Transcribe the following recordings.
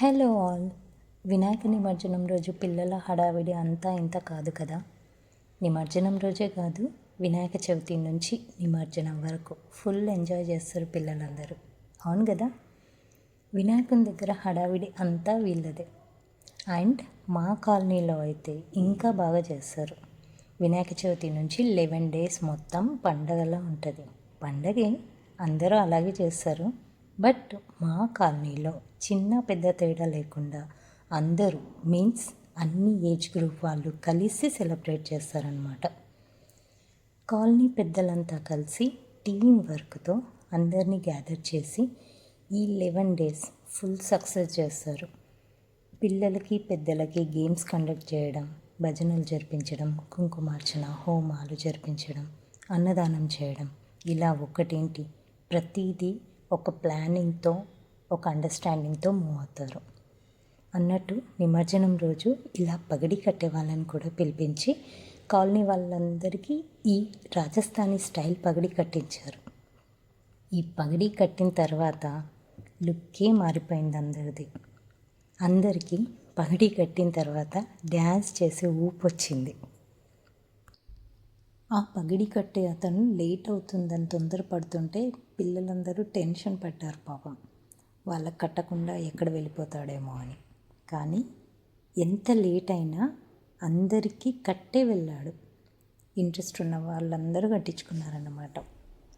Hello all. Vinayaka నిమజ్జనం రోజు పిల్లల హడావిడి అంతా ఇంత కాదు కదా? నిమజ్జనం రోజే కాదు వినాయక చవితి నుంచి నిమజ్జనం వరకు ఫుల్ ఎంజాయ్ చేస్తారు పిల్లలందరూ. అవును కదా? వినాయకుని దగ్గర హడావిడి అంతా వీళ్ళదే. అండ్ మా కాలనీలో అయితే ఇంకా బాగా చేస్తారు. వినాయక చవితి నుంచి లెవెన్ డేస్ మొత్తం పండగలా ఉంటుంది. పండగే అందరూ అలాగే చేస్తారు. బట్ మా కాలనీలో చిన్న పెద్ద తేడా లేకుండా అందరూ మీన్స్ అన్ని ఏజ్ గ్రూప్ వాళ్ళు కలిసి సెలబ్రేట్ చేస్తారనమాట కాలనీ పెద్దలంతా కలిసి టీం వర్క్తో అందరినీ గ్యాదర్ చేసి ఈ లెవెన్ డేస్ ఫుల్ సక్సెస్ చేస్తారు. పిల్లలకి పెద్దలకి గేమ్స్ కండక్ట్ చేయడం భజనలు జరిపించడం కుంకుమార్చన హోమాలు జరిపించడం అన్నదానం చేయడం ఇలా ఒకటేంటి ప్రతిదీ ఒక ప్లానింగ్తో ఒక అండర్స్టాండింగ్తో మూవ్ అవుతారు. అన్నట్టు నిమజ్జనం రోజు ఇలా పగడి కట్టే వాళ్ళని కూడా పిలిపించి కాలనీ వాళ్ళందరికీ ఈ రాజస్థానీ స్టైల్ పగడి కట్టించారు. ఈ పగడి కట్టిన తర్వాత లుక్కే మారిపోయింది అందరిది. అందరికీ పగడి కట్టిన తర్వాత డ్యాన్స్ చేసే ఊపు వచ్చింది. ఆ పగిడి కట్టే అతను లేట్ అవుతుందని తొందరపడుతుంటే పిల్లలందరూ టెన్షన్ పడ్డారు పాపం. వాళ్ళకి కట్టకుండా ఎక్కడ వెళ్ళిపోతాడేమో అని. కానీ ఎంత లేట్ అయినా అందరికీ కట్టే వెళ్ళాడు. ఇంట్రెస్ట్ ఉన్న వాళ్ళందరూ కట్టించుకున్నారన్నమాట.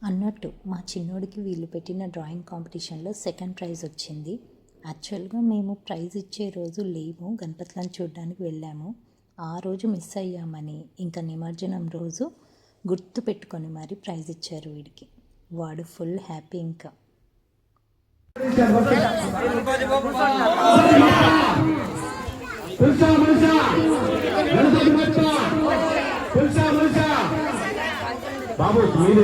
అన్నట్టు మా చిన్నోడికి వీళ్ళు పెట్టిన డ్రాయింగ్ కాంపిటీషన్లో సెకండ్ ప్రైజ్ వచ్చింది. యాక్చువల్గా మేము ప్రైజ్ ఇచ్చే రోజు లేము. గణపతిలను చూడడానికి వెళ్ళాము. ఆ రోజు మిస్ అయ్యామని ఇంకా నిమజ్జనం రోజు గుర్తు పెట్టుకొని మరి ప్రైజ్ ఇచ్చారు వీడికి. వాడు ఫుల్ హ్యాపీ ఇంకా. బాబు మీరు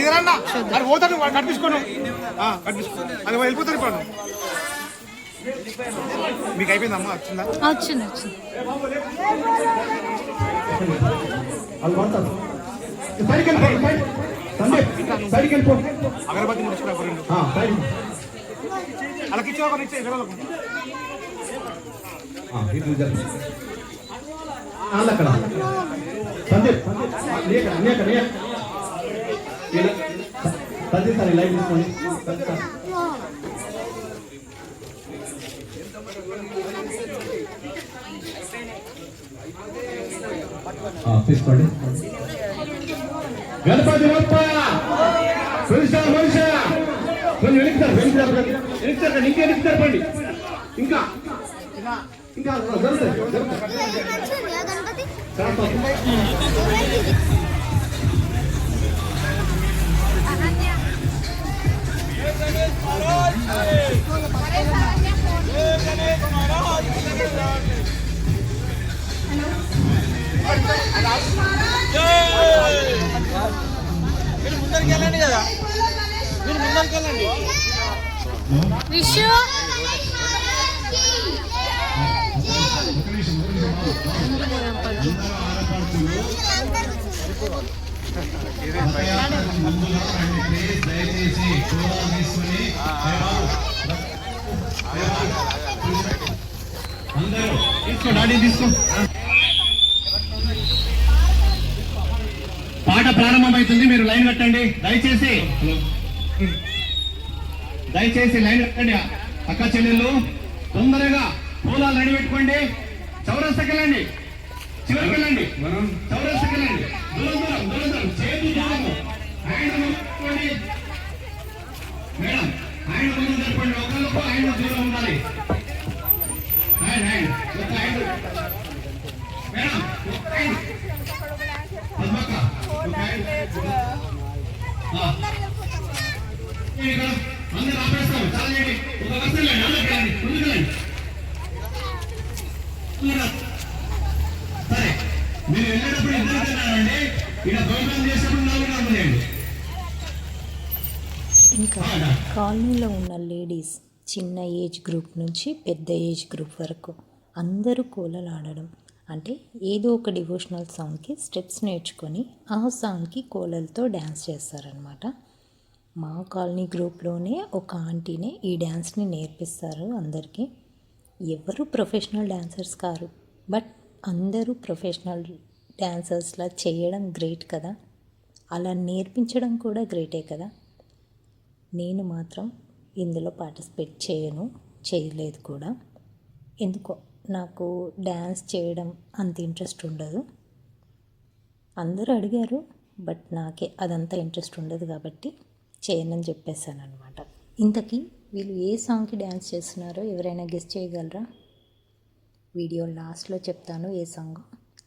శ్రీధరన్న అది పోతాడు ఆ, కట్టించుకో అది వెళ్ళిపోతాడు ఇప్పుడు. మీకు అయిపోయిందమ్మా? వచ్చిందా? వచ్చింది వచ్చింది. అగరబత్తి ముడుచుకురా రెండు. ఆ, సైడ్ అలాకి ఇచ్చే ఒక ఇచ్చే ఇతరులకు ఆ, ఇటు జరుగు. వాళ్ళు అక్కడ. సందీప్. సందీప్ సార్ ఈ లైట్ తీసుకోండి తీసుకోండి. గణపతి బప్ప పురుషా మనుష కొంచెం వెనక్కి జరగండి. ఇంకా జరపండి ఇంకా ఇంకా జరుగుతాయి జరుగుతాయి గణపతి చాలా విషు. తీసుకో డాడీ తీసుకో పాట ప్రారంభమవుతుంది మీరు లైన్ కట్టండి. దయచేసి దయచేసి లైన్ కట్టండి అక్క చెల్లెళ్ళు. తొందరగా పూలాలు రెడీ పెట్టుకోండి. చౌరస్తకి వెళ్ళండి చివరికి వెళ్ళండి చౌరస్తకి వెళ్ళండి మేడం హ్యాండ్ ముందు జరపండి ఒకళ్ళకు హ్యాండ్ దూరం ఉండాలి హ్యాండ్ హ్యాండ్ ఒక హ్యాండ్ మేడం ఒక హ్యాండ్ పద్మక్క ఒక హ్యాండ్ ఇక్కడ. అందరూ ఆపేస్తాం చాలా చేయండి ఒక వరుస అందరూ ముందుకు వెళ్ళండి అందరూ. సరే మీరు వెళ్ళేటప్పుడు ఇద్దరు నాలుగు ఇంకా కాలనీలో ఉన్న లేడీస్ చిన్న ఏజ్ గ్రూప్ నుంచి పెద్ద ఏజ్ గ్రూప్ వరకు అందరూ కోలలు ఆడడం అంటే ఏదో ఒక డివోషనల్ సాంగ్కి స్టెప్స్ నేర్చుకొని ఆ సాంగ్కి కోలలతో డ్యాన్స్ చేస్తారనమాట మా కాలనీ గ్రూప్లోనే ఒక ఆంటీనే ఈ డ్యాన్స్ని నేర్పిస్తారు అందరికీ. ఎవరు ప్రొఫెషనల్ డ్యాన్సర్స్ కారు బట్ అందరూ ప్రొఫెషనల్ డ్యాన్సర్స్లా చేయడం గ్రేట్ కదా. అలా నేర్పించడం కూడా గ్రేటే కదా. నేను మాత్రం ఇందులో పార్టిసిపేట్ చేయను చేయలేదు కూడా. ఎందుకో నాకు డ్యాన్స్ చేయడం అంత ఇంట్రెస్ట్ ఉండదు. అందరూ అడిగారు బట్ నాకే అదంతా ఇంట్రెస్ట్ ఉండదు కాబట్టి చేయనని చెప్పేశాను అనమాట ఇంతకీ వీళ్ళు ఏ సాంగ్కి డ్యాన్స్ చేస్తున్నారో ఎవరైనా గెస్ట్ చేయగలరా? వీడియో లాస్ట్లో చెప్తాను ఏ సాంగ్.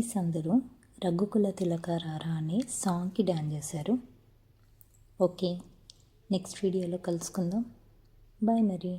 లేడీస్ అందరూ రఘుకుల తిలకారారా అనే సాంగ్కి డ్యాన్స్ చేశారు. ఓకే నెక్స్ట్ వీడియోలో కలుసుకుందాం. బాయ్ మరి.